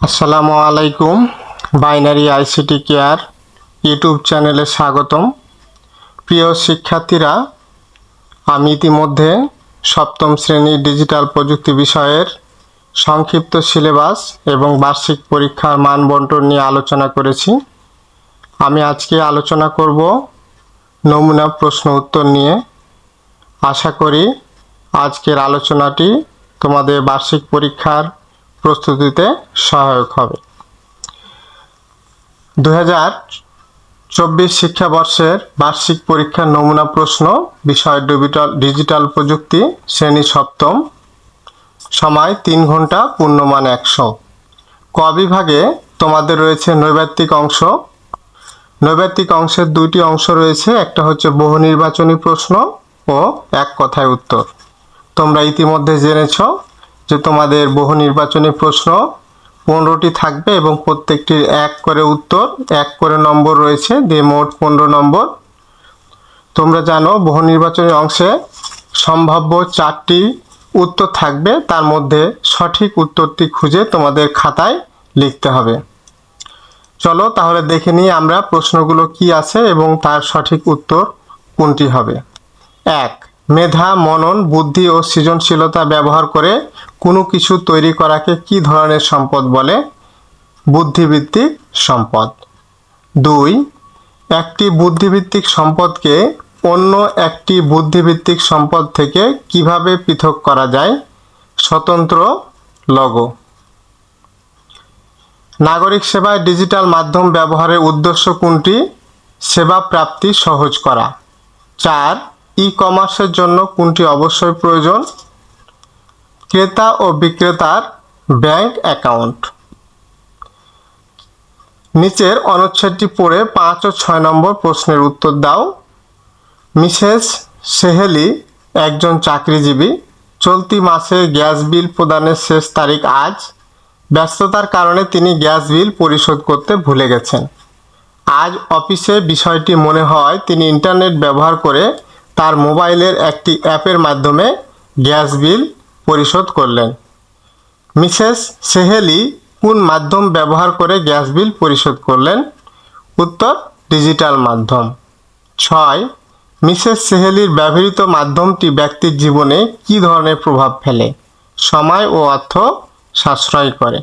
আসসালামু আলাইকুম। Binary ICT care YouTube চ্যানেলে স্বাগতম। প্রিয় শিক্ষার্থীরা, আমি ইতিমধ্যে সপ্তম শ্রেণির ডিজিটাল প্রযুক্তি বিষয়ের সংক্ষিপ্ত সিলেবাস এবং বার্ষিক পরীক্ষার মান বন্টন নিয়ে আলোচনা করেছি। আমি আজকে আলোচনা করব নমুনা প্রশ্ন উত্তর নিয়ে। আশা করি আজকের আলোচনাটি তোমাদের বার্ষিক পরীক্ষার প্রস্তুতিতে সহায়ক হবে। দু চব্বিশ শিক্ষাবর্ষের বার্ষিক পরীক্ষার নমুনা প্রশ্ন, বিষয় ডিজিটাল ডিজিটাল প্রযুক্তি, শ্রেণি সপ্তম, সময় তিন ঘণ্টা পূর্ণমান একশো। ক বিভাগে তোমাদের রয়েছে নৈবাত্তিক অংশ। নৈবাত্তিক অংশের দুইটি অংশ রয়েছে, একটা হচ্ছে বহু নির্বাচনী প্রশ্ন ও এক কথায় উত্তর। তোমরা ইতিমধ্যে জেনেছ যে তোমাদের বহু নির্বাচনী প্রশ্ন পনেরোটি থাকবে এবং প্রত্যেকটির এক করে উত্তর, এক করে নম্বর রয়েছে, দিয়ে মোট পনেরো নম্বর। তোমরা জানো বহু নির্বাচনী অংশে সম্ভাব্য চারটি উত্তর থাকবে, তার মধ্যে সঠিক উত্তরটি খুঁজে তোমাদের খাতায় লিখতে হবে। চলো তাহলে দেখে নিই আমরা প্রশ্নগুলো কি আছে এবং তার সঠিক উত্তর কোনটি হবে। এক মেধা, মনন, বুদ্ধি ও সৃজনশীলতা ব্যবহার করে কোনো কিছু তৈরি করাকে কি ধরনের সম্পদ বলে? বুদ্ধিভিত্তিক সম্পদ। দুই, একটি বুদ্ধিভিত্তিক সম্পদকে অন্য একটি বুদ্ধিভিত্তিক সম্পদ থেকে কীভাবে পৃথক করা যায়? স্বতন্ত্র লগো নাগরিক সেবায় ডিজিটাল মাধ্যম ব্যবহারের উদ্দেশ্য কোনটি? সেবা প্রাপ্তি সহজ করা। চার ই কমার্সের জন্য কোনটি অবশ্যই প্রয়োজন? ক্রেতা ও বিক্রেতার ব্যাংক অ্যাকাউন্ট। নিচের অনুচ্ছেদটি পড়ে পাঁচ ও ছয় নম্বর প্রশ্নের উত্তর দাও। মিসেস সেহেলি একজন চাকরিজীবী। চলতি মাসে গ্যাস বিল প্রদানের শেষ তারিখ আজ। ব্যস্ততার কারণে তিনি গ্যাস বিল পরিশোধ করতে ভুলে গেছেন। আজ অফিসে বিষয়টি মনে হয় তিনি ইন্টারনেট ব্যবহার করে তার মোবাইলের একটি অ্যাপের মাধ্যমে গ্যাস বিল পরিশোধ করলেন। মিসেস সেহেলি কোন মাধ্যম ব্যবহার করে গ্যাস বিল পরিশোধ করলেন? উত্তর, ডিজিটাল মাধ্যম। ছয়, মিসেস সেহেলির ব্যবহৃত মাধ্যমটি ব্যক্তির জীবনে কী ধরনের প্রভাব ফেলে? সময় ও অর্থ সাশ্রয় করে।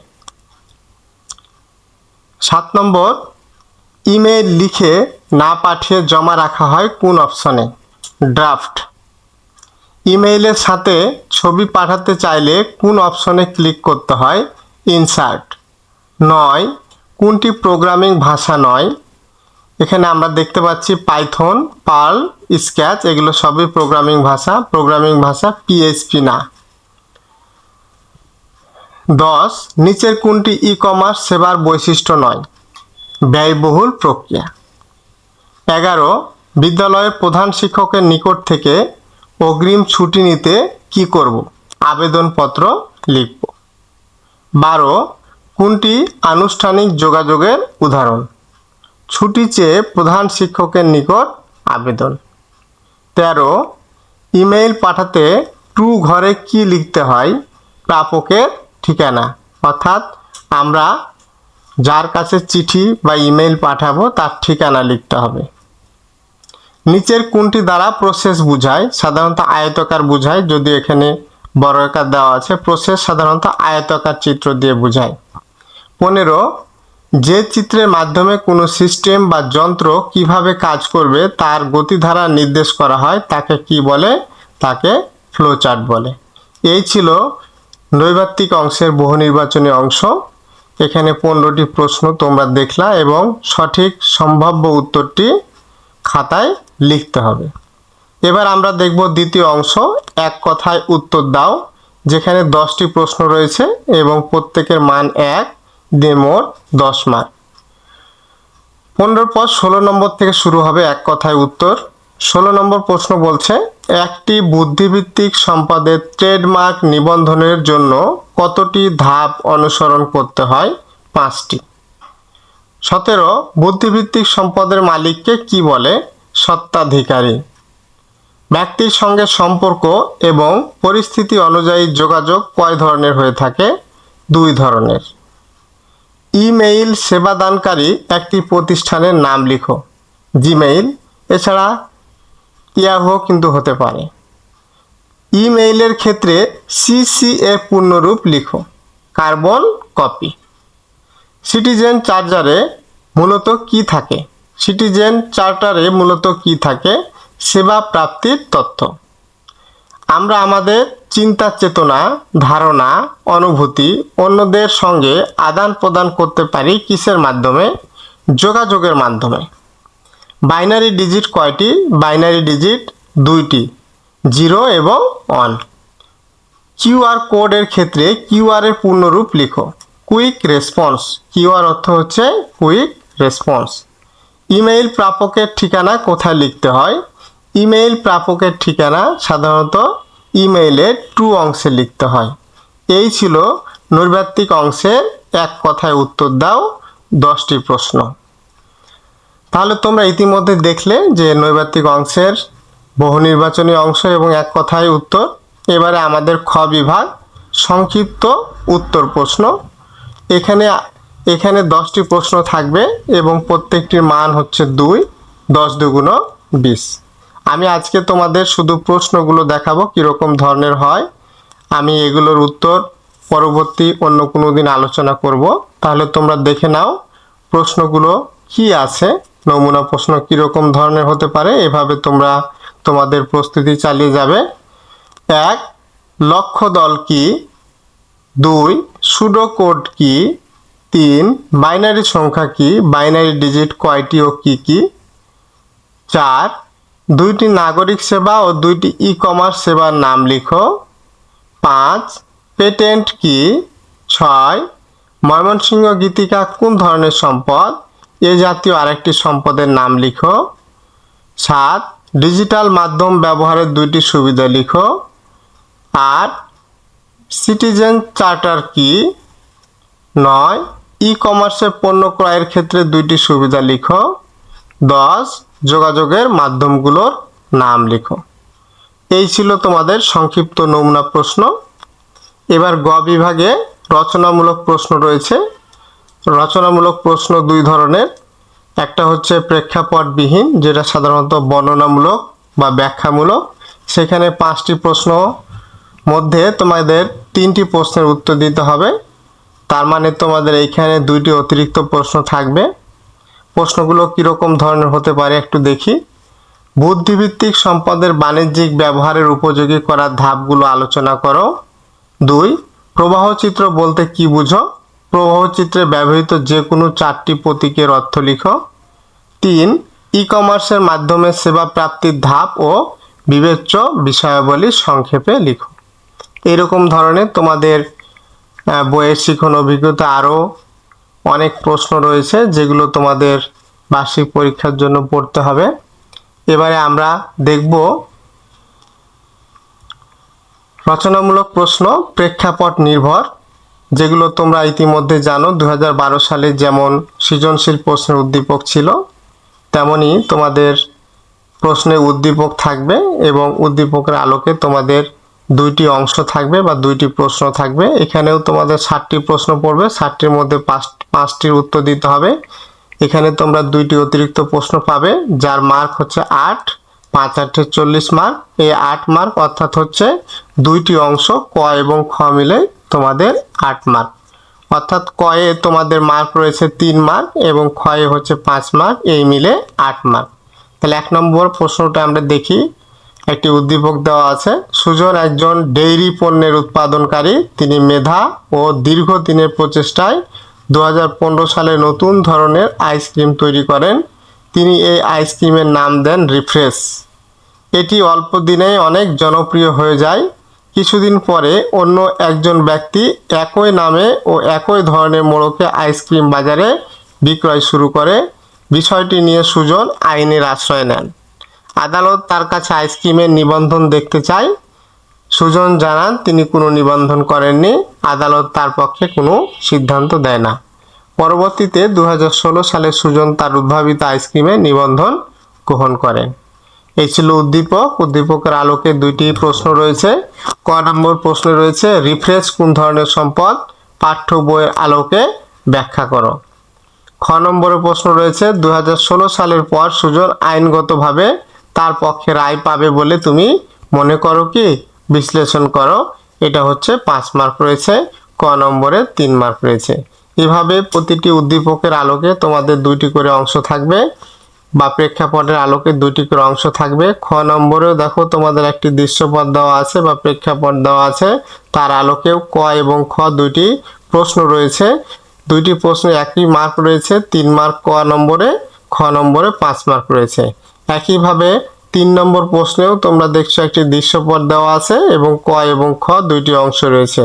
সাত নম্বর ইমেল লিখে না পাঠিয়ে জমা রাখা হয় কোন অপশনে? ড্রাফট ইমেইলের সাথে ছবি পাঠাতে চাইলে কোন অপশনে ক্লিক করতে হয়? ইনসার্ট নয়, কোনটি প্রোগ্রামিং ভাষা নয়? এখানে আমরা দেখতে পাচ্ছি পাইথন পার্ল স্ক্যাচ এগুলো সবই প্রোগ্রামিং ভাষা প্রোগ্রামিং ভাষা পিএইচপি না। দশ, নিচের কোনটি ই কমার্স সেবার বৈশিষ্ট্য নয়? ব্যয়বহুল প্রক্রিয়া। এগারো বিদ্যালয়ের প্রধান শিক্ষকের নিকট থেকে অগ্রিম ছুটি নিতে কি করব? আবেদনপত্র লিখব। বারো, কোনটি আনুষ্ঠানিক যোগাযোগের উদাহরণ? ছুটি চেয়ে প্রধান শিক্ষকের নিকট আবেদন। তেরো, ইমেইল পাঠাতে টু ঘরে কি লিখতে হয়? প্রাপকের ঠিকানা, অর্থাৎ আমরা যার কাছে চিঠি বা ইমেইল পাঠাবো তার ঠিকানা লিখতে হবে। নিচের কোনটি দ্বারা প্রসেস বুঝায়? সাধারণত আয়তকার বুঝায়, যদি এখানে বড় আকার দেওয়া আছে প্রসেস সাধারণত আয়তকার চিত্র দিয়ে বুঝায়। পনেরো, যে চিত্রের মাধ্যমে কোনো সিস্টেম বা যন্ত্র কীভাবে কাজ করবে, তার গতিধারা নির্দেশ করা হয়, তাকে কি বলে? তাকে ফ্লোচার্ট বলে। এই ছিল নৈবাত্তিক অংশের বহু নির্বাচনী অংশ। এখানে পনেরোটি প্রশ্ন তোমরা দেখলা এবং সঠিক সম্ভাব্য উত্তরটি খাতায় লিখতে হবে। এবার আমরা দেখব দ্বিতীয় অংশ, এক কথায় উত্তর দাও, যেখানে দশটি প্রশ্ন রয়েছে এবং প্রত্যেকের মান এক দিয়ে মোট দশ মার্ক পনেরোর পর ষোলো নম্বর থেকে শুরু হবে এক কথায় উত্তর। ষোলো নম্বর প্রশ্ন বলছে, একটি বুদ্ধিভিত্তিক সম্পদের ট্রেডমার্ক নিবন্ধনের জন্য কতটি ধাপ অনুসরণ করতে হয়? পাঁচটি। সতেরো বুদ্ধিভিত্তিক সম্পদের মালিককে কি বলে? সত্ত্বাধিকারী। ব্যক্তির সঙ্গে সম্পর্ক এবং পরিস্থিতি অনুযায়ী যোগাযোগ কয় ধরনের হয়ে থাকে? দুই ধরনের। ইমেইল সেবাদানকারী একটি প্রতিষ্ঠানের নাম লিখো। জিমেইল, এছাড়া ইয়াহো কিন্তু হতে পারে। ইমেইলের ক্ষেত্রে সিসি এর পূর্ণরূপ লিখো। Carbon copy. সিটিজেন চার্জারে মূলত কি থাকে? সিটিজেন চার্টারে মূলত কি থাকে? সেবা প্রাপ্তির তথ্য। আমরা আমাদের চিন্তা চেতনা, ধারণা, অনুভূতি অন্যদের সঙ্গে আদান প্রদান করতে পারি কিসের মাধ্যমে? যোগাযোগের মাধ্যমে। বাইনারি ডিজিট কয়টি? বাইনারি ডিজিট দুইটি, জিরো এবং ওয়ান। কিউআর কোডের ক্ষেত্রে কিউআর এর পূর্ণরূপ লিখো। Quick response. কিউআর অর্থ হচ্ছে কুইক রেসপন্স। ইমেইল প্রাপকের ঠিকানা কোথায় লিখতে হয়? ইমেইল প্রাপকের ঠিকানা সাধারণত ইমেইলের ট্রু অংশে লিখতে হয়। এই ছিল নৈর্ব্যক্তিক অংশের এক কথায় উত্তর দাও দশটি প্রশ্ন। তাহলে তোমরা ইতিমধ্যে দেখলে যে নৈর্ব্যক্তিক অংশের বহু নির্বাচনী অংশ এবং এক কথায় উত্তর। এবারে আমাদের খ বিভাগ সংক্ষিপ্ত উত্তর প্রশ্ন। এখানে এখানে দশটি প্রশ্ন থাকবে এবং প্রত্যেকটির মান হচ্ছে দুই, দশ দুগুণ বিশ। আমি আজকে তোমাদের শুধু প্রশ্নগুলো দেখাবো কীরকম ধরনের হয়। আমি এগুলোর উত্তর পরবর্তী অন্য কোনো দিন আলোচনা করব। তাহলে তোমরা দেখে নাও প্রশ্নগুলো কি আছে, নমুনা প্রশ্ন কীরকম ধরনের হতে পারে, এভাবে তোমরা তোমাদের প্রস্তুতি চালিয়ে যাবে। এক, লক্ষ্য দল কি? দুই, সুডো কোড কি? তিন, বাইনারি সংখ্যা কি? বাইনারি ডিজিট কয়টি ও কি কি? চার, দুইটি নাগরিক সেবা ও দুইটি ই কমার্স সেবার নাম লিখো। পাঁচ, পেটেন্ট কি? ছয়, ময়মনসিংহ গীতিকা কোন ধরনের সম্পদ? এ জাতীয় আরেকটি সম্পদের নাম লিখো। সাত, ডিজিটাল মাধ্যম ব্যবহারের দুইটি সুবিধা লিখো। আট, সিটিজেন চার্টার কি? নয় ই কমার্সে পণ্য ক্রয়ের ক্ষেত্রে দুইটি সুবিধা লিখো। দশ, যোগাযোগের মাধ্যমগুলোর নাম লিখো। এই ছিল তোমাদের সংক্ষিপ্ত নমুনা প্রশ্ন। এবার গ বিভাগে রচনামূলক প্রশ্ন রয়েছে। রচনামূলক প্রশ্ন দুই ধরনের। একটা হচ্ছে প্রেক্ষাপটবিহীন, যেটা সাধারণত বর্ণনামূলক বা ব্যাখ্যামূলক। সেখানে পাঁচটি প্রশ্ন মধ্যে তোমাদের তিনটি প্রশ্নের উত্তর দিতে হবে। তার মানে তোমাদের এইখানে দুইটি অতিরিক্ত প্রশ্ন থাকবে। প্রশ্নগুলো কীরকম ধরনের হতে পারে একটু দেখি। বুদ্ধিভিত্তিক সম্পদের বাণিজ্যিক ব্যবহারের উপযোগী করার ধাপগুলো আলোচনা করো। দুই, প্রবাহ চিত্র বলতে কি বুঝো? প্রবাহ চিত্রে ব্যবহৃত যে কোনো চারটি প্রতীকের অর্থ লিখো। তিন ই কমার্সের মাধ্যমে সেবা প্রাপ্তির ধাপ ও বিবেচ্য বিষয়াবলী সংক্ষেপে লিখো। এরকম ধরনের তোমাদের বইয়ের শিখন অভিজ্ঞতা আরও অনেক প্রশ্ন রয়েছে যেগুলো তোমাদের বার্ষিক পরীক্ষার জন্য পড়তে হবে। এবারে আমরা দেখব রচনামূলক প্রশ্ন, প্রেক্ষাপট নির্ভর, যেগুলো তোমরা ইতিমধ্যে জানো। দু হাজার বারো সালে যেমন সৃজনশীল প্রশ্নের উদ্দীপক ছিল, তেমনি তোমাদের প্রশ্নে উদ্দীপক থাকবে এবং উদ্দীপকের আলোকে তোমাদের দুইটি অংশ থাকবে বা দুইটি প্রশ্ন থাকবে। এখানেও তোমাদের ষাটটি প্রশ্ন পড়বে। ষাটটির মধ্যে পাঁচ, পাঁচটির উত্তর দিতে হবে। এখানে তোমরা দুইটি অতিরিক্ত প্রশ্ন পাবে, যার মার্ক হচ্ছে আট। পাঁচ আটে চল্লিশ মার্ক এই আট মার্ক অর্থাৎ হচ্ছে দুইটি অংশ ক এবং খ মিলে তোমাদের আট মার্ক অর্থাৎ কয়ে তোমাদের মার্ক রয়েছে তিন মার্ক এবং ক্ষয়ে হচ্ছে পাঁচ মার্ক এই মিলে আট মার্ক তাহলে এক নম্বর প্রশ্নটা আমরা দেখি। একটি উদ্দীপক দেওয়া আছে। সুজন একজন ডেইরি পণ্যের উৎপাদনকারী। তিনি মেধা ও দীর্ঘদিনের প্রচেষ্টায় দু হাজার পনেরো সালে নতুন ধরনের আইসক্রিম তৈরি করেন। তিনি এই আইসক্রিমের নাম দেন রিফ্রেশ এটি অল্প দিনেই অনেক জনপ্রিয় হয়ে যায়। কিছুদিন পরে অন্য একজন ব্যক্তি একই নামে ও একই ধরনের মোড়কে আইসক্রিম বাজারে বিক্রয় শুরু করে। বিষয়টি নিয়ে সুজন আইনের আশ্রয় নেন। আদালত তার কাছে আইসক্রিমের নিবন্ধন দেখতে চায়। সুজন জানান, তিনি কোনো নিবন্ধন করেননি। আদালত তার পক্ষে কোনো সিদ্ধান্ত দেয় না। পরবর্তীতে দু হাজার ষোলো সালে সুজন তার উদ্ভাবিত আইসক্রিমের নিবন্ধন গ্রহণ করেন। এই ছিল উদ্দীপক। উদ্দীপকের আলোকে দুইটি প্রশ্ন রয়েছে। ক নম্বর প্রশ্ন রয়েছে, রিফ্রেশ কোন ধরনের সম্পদ? পাঠ্য বইয়ের আলোকে ব্যাখ্যা করো। খ নম্বরের প্রশ্ন রয়েছে দুই হাজার ষোলো সালের পর সুজন আইনগতভাবে তার পক্ষে রায় পাবে বলে তুমি মনে করো কি? বিশ্লেষণ করো। এটা হচ্ছে পাঁচ মার্ক রয়েছে, ক নম্বরে তিন মার্ক রয়েছে। এভাবে প্রতিটি উদ্দীপকের আলোকে তোমাদের দুইটি করে অংশ থাকবে বা প্রেক্ষাপটের আলোকে দুইটি করে অংশ থাকবে। খ নম্বরেও দেখো তোমাদের একটি দৃশ্যপট দেওয়া আছে বা প্রেক্ষাপট দেওয়া আছে। তার আলোকেও ক এবং খ দুইটি প্রশ্ন রয়েছে। দুইটি প্রশ্নে একই মার্ক রয়েছে, তিন মার্ক ক নম্বরে, খ নম্বরে পাঁচ মার্ক রয়েছে। একইভাবে তিন নম্বর প্রশ্নেও তোমরা দেখছ একটি দৃশ্যপট দেওয়া আছে এবং ক এবং খ দুইটি অংশ রয়েছে।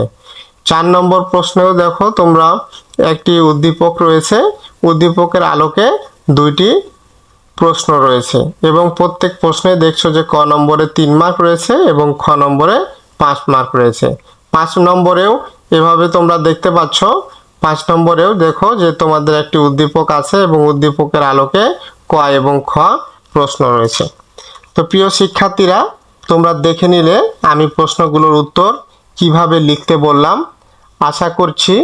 চার নম্বর প্রশ্নেও দেখো তোমরা একটি উদ্দীপক রয়েছে। উদ্দীপকের আলোকে দুইটি প্রশ্ন রয়েছে এবং প্রত্যেক প্রশ্নে দেখছ যে ক নম্বরে তিন মার্ক রয়েছে এবং খ নম্বরে পাঁচ মার্ক রয়েছে। পাঁচ নম্বরেও এভাবে তোমরা দেখতে পাচ্ছ। পাঁচ নম্বরেও দেখো যে তোমাদের একটি উদ্দীপক আছে এবং উদ্দীপকের আলোকে ক এবং খ প্রশ্ন রয়েছে। তো প্রিয় শিক্ষার্থীরা, তোমরা দেখে নিলে আমি প্রশ্নগুলোর উত্তর কীভাবে লিখতে বললাম। আশা করছি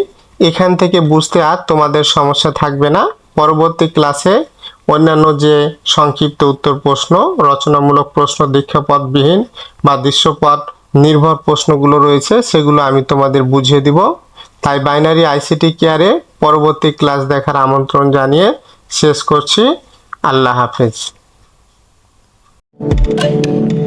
এখান থেকে বুঝতে আর তোমাদের সমস্যা থাকবে না। পরবর্তী ক্লাসে অন্যান্য যে সংক্ষিপ্ত উত্তর প্রশ্ন, রচনামূলক প্রশ্ন দীক্ষাপদবিহীন বা দৃশ্যপদ নির্ভর প্রশ্নগুলো রয়েছে, সেগুলো আমি তোমাদের বুঝিয়ে দিব। তাই বাইনারি আইসিটি কেয়ারে পরবর্তী ক্লাস দেখার আমন্ত্রণ জানিয়ে শেষ করছি। আল্লাহ হাফেজ। Thank you